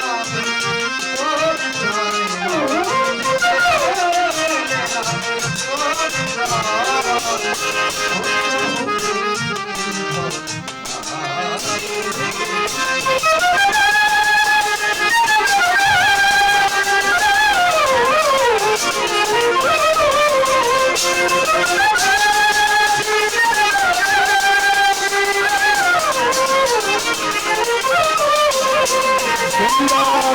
সুন্দর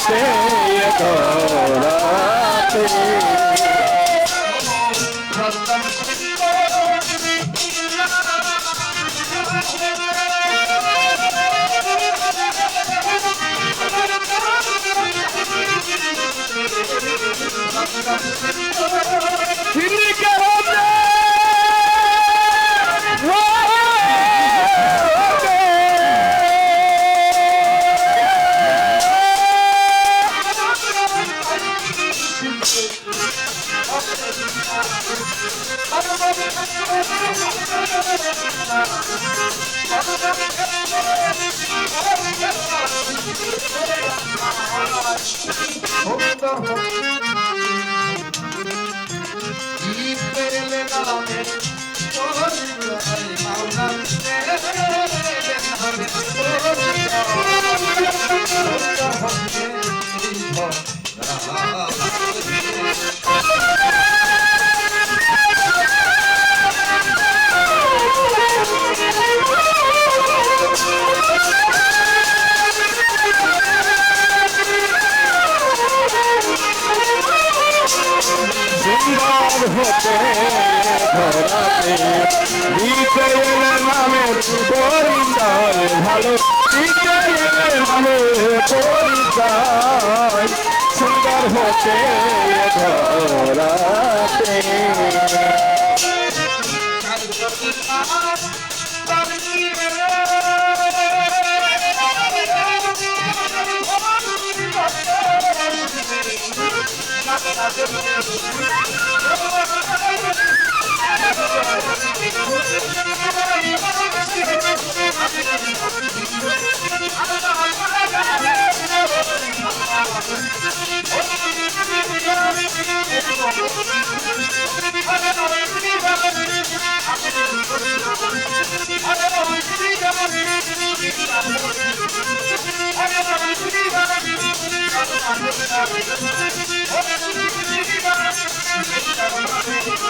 সুন্দর হতে ধরাতে সিন্ডিকে সুন্দর ধরাতে এলে নামে পরিচয় ভালো দিতে নামে পরিচয় সুন্দর হতে ধরাতে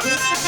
I'm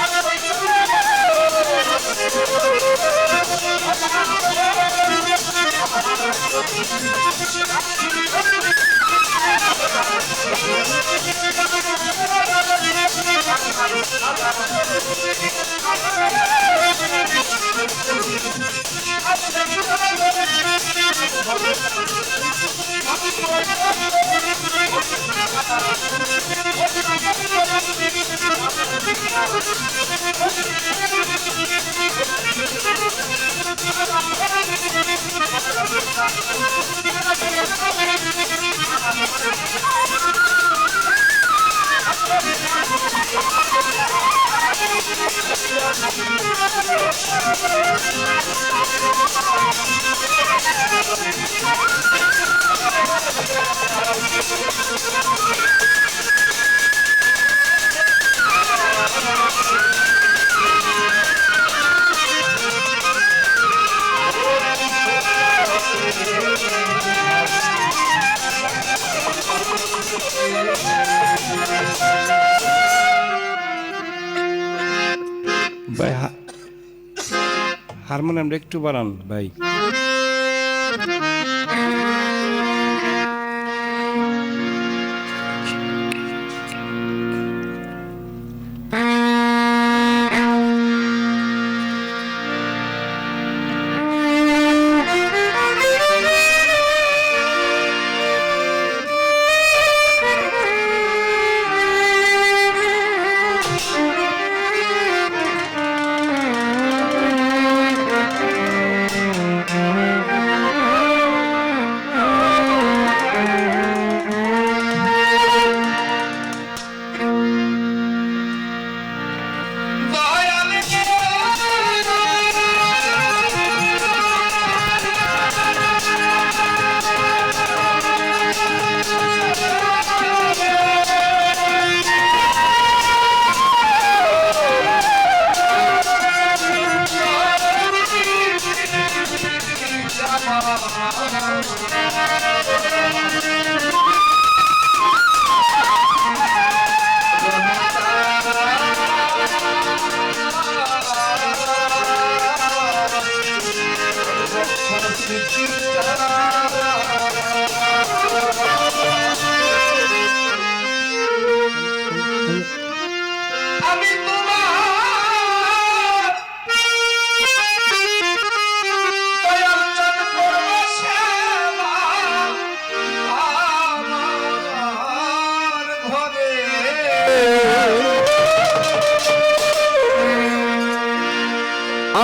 I'm ভাই হা- হারমোনিয়ামটা একটু বাড়ান ভাই।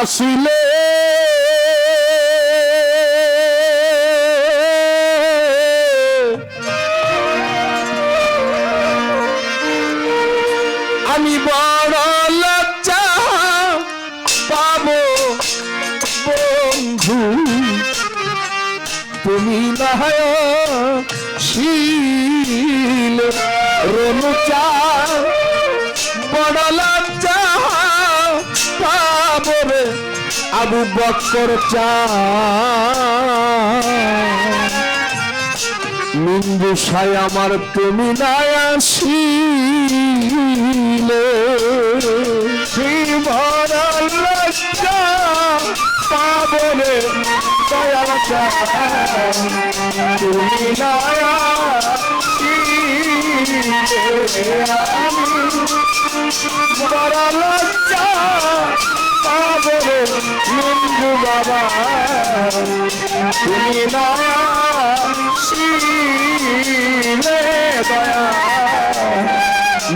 আসিলে। আমি বড় লজ্জা পাবো বন্ধু। তুমি নাহায় শীল রনুচা আবু বক্কর চা নিন্দু সাই আমার তুমি নাই আসিলে। পাবনে তুমি নাই আসিলে। পাবনে নিন্দু বাবা তুমি শিলে দয়া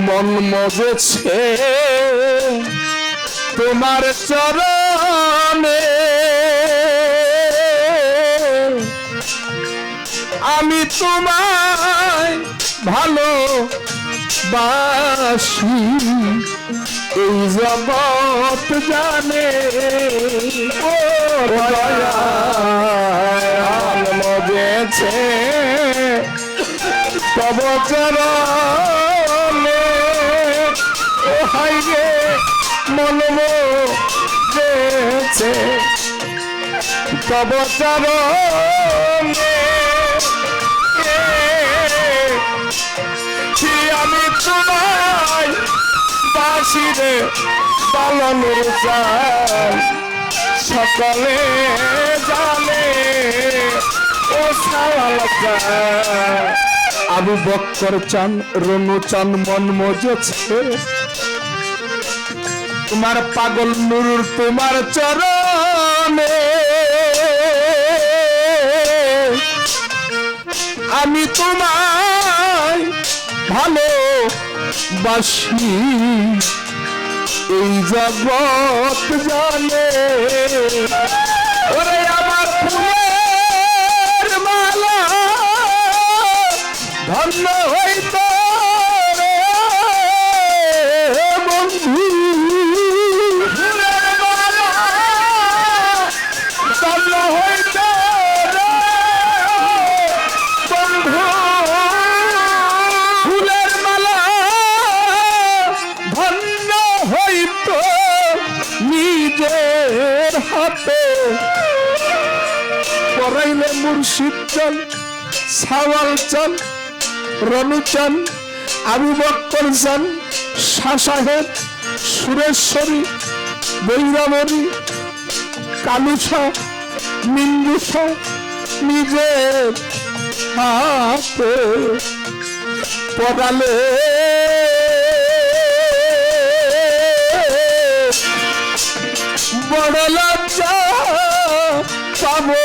মন মজেছে তোমার চরণে। আমি তোমায় ভালো বাসি এই জগৎ জানে ও দয়াল মজেছে তব চরণে। ও হাই রে মজেছে তব বাসিরে পালনের চাল সকলে জানে, ও সাওয়াল আবু বক্কর চান, রনু চান, মন মজেছে। তোমার পাগল নুরুর তোমার চরণে। আমি তোমায় ভালো বাসি এই জগৎ জানে। আমার পরাইলে মুর্শিদ চল, সাওয়াল চল, রনু চান আবু বক্কর চান শাহ সাহেব, সুরেশ্বরী বৈরামণি কালুছা মিন্দুসা নিজের হাতে পড়ালে। বড় লজ্জা পাবো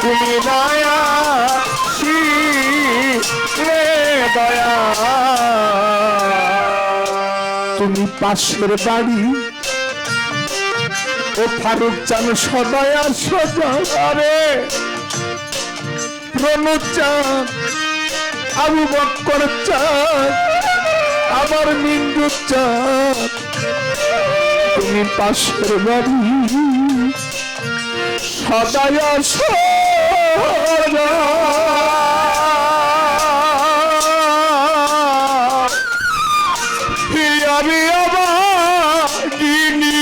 ছিলে দয়া তুমি পাশের বাড়ি ও ফারুক চান সদয় আর সজা আরে প্রণুদ চাঁদ আবু বক্কর চাঁদ আবার মিন্টু চাঁদ তুমি পাশের বাড়ি সদায় সদা আমি আবার গিনি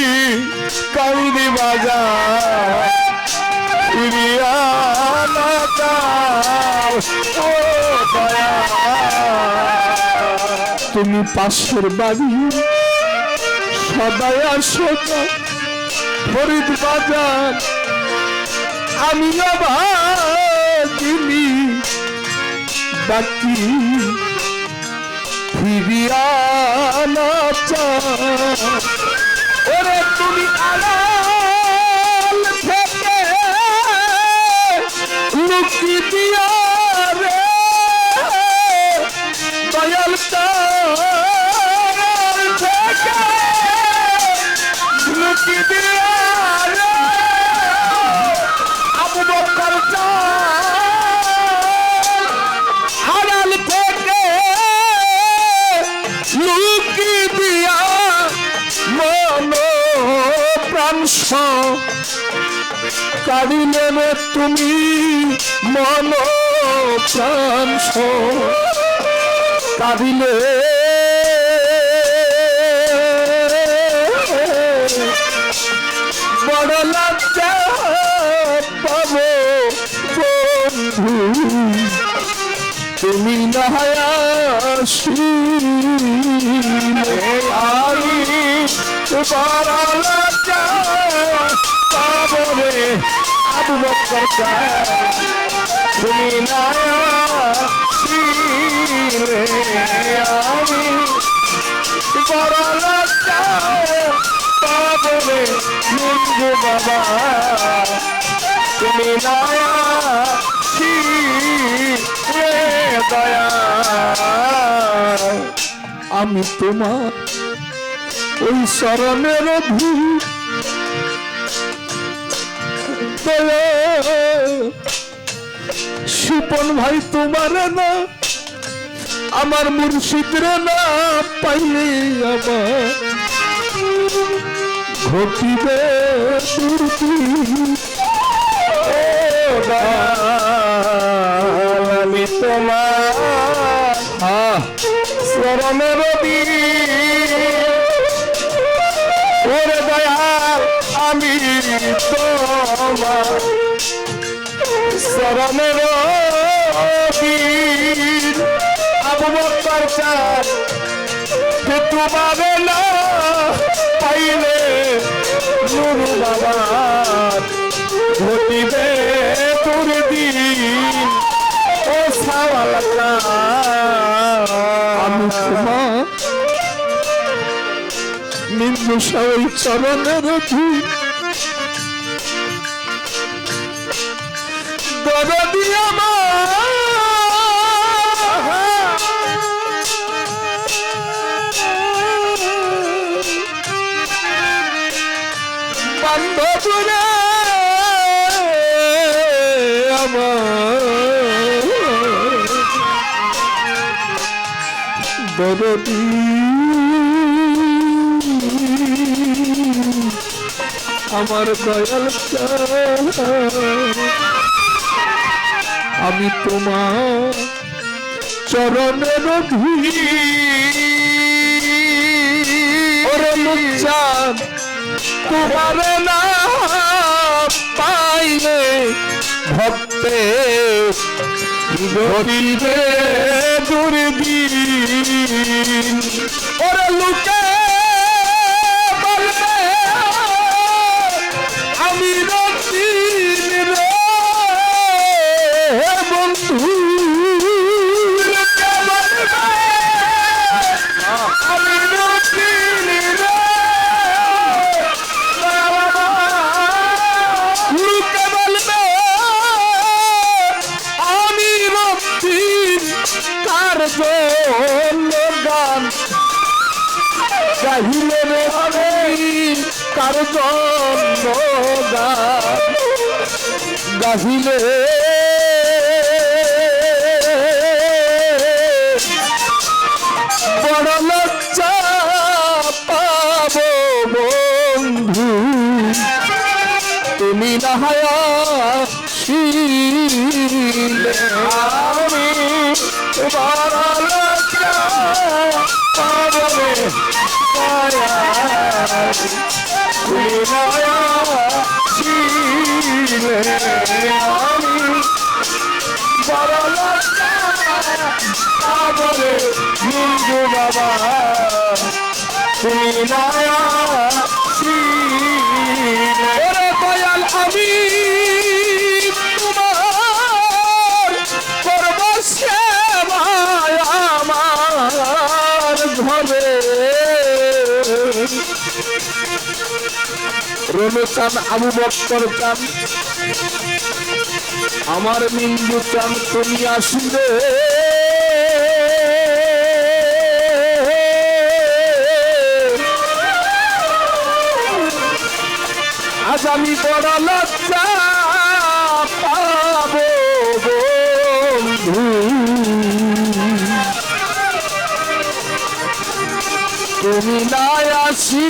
কান্দি বাজার তুমি পাশের বাড়ি সদায় সোজা ফরিদ বাজার আমি অবাগিনি বাকি ফিরিয়া না ওরে তুমি আড়াল কাঁদিলে তুমি মন প্রাণ কাঁদিলে। বড় লজ্জা পাব বন্ধু। তুমি না আসিলে আমি বড় লজ্জা পাব রে আবু বকর তুমি আমি বড় লজ্জা বাবা তুমি দয়া আমি তোমার ওই শরণের ভিড় সুপন ভাই তোমার না, আমার মুর্শিদের না পাইলে আমার। ঘটিবে আমি তোমার। ওরে দয়াল আমি তোমার স্মরণের আবু বকর চার তোমার না পাইলে নুরু বাবার ঘটিবে তোর দিন ও সাওয়াল আমি তোমার নিম্ন সাই চরণের ধূপ দরদি আমার বান্ধবরে আমার। দরদি আমার দয়াল আমি তোমার চরণের মুচান তোমার না পাইলে ভক্তে ঘটিবে গাহিলে বড় লজ্জা পাব বন্ধু তুমি আমি বড় লজ্জা পাব বলে আমি বড় লজ্জা বলে হিন্দু বাবা তুমি না দয়াল আমি রনু আবু বক্কর চান। আমার মিন্দু চান তুমি আসিলে আজ আমি বড় লজ্জা তুমি না আসি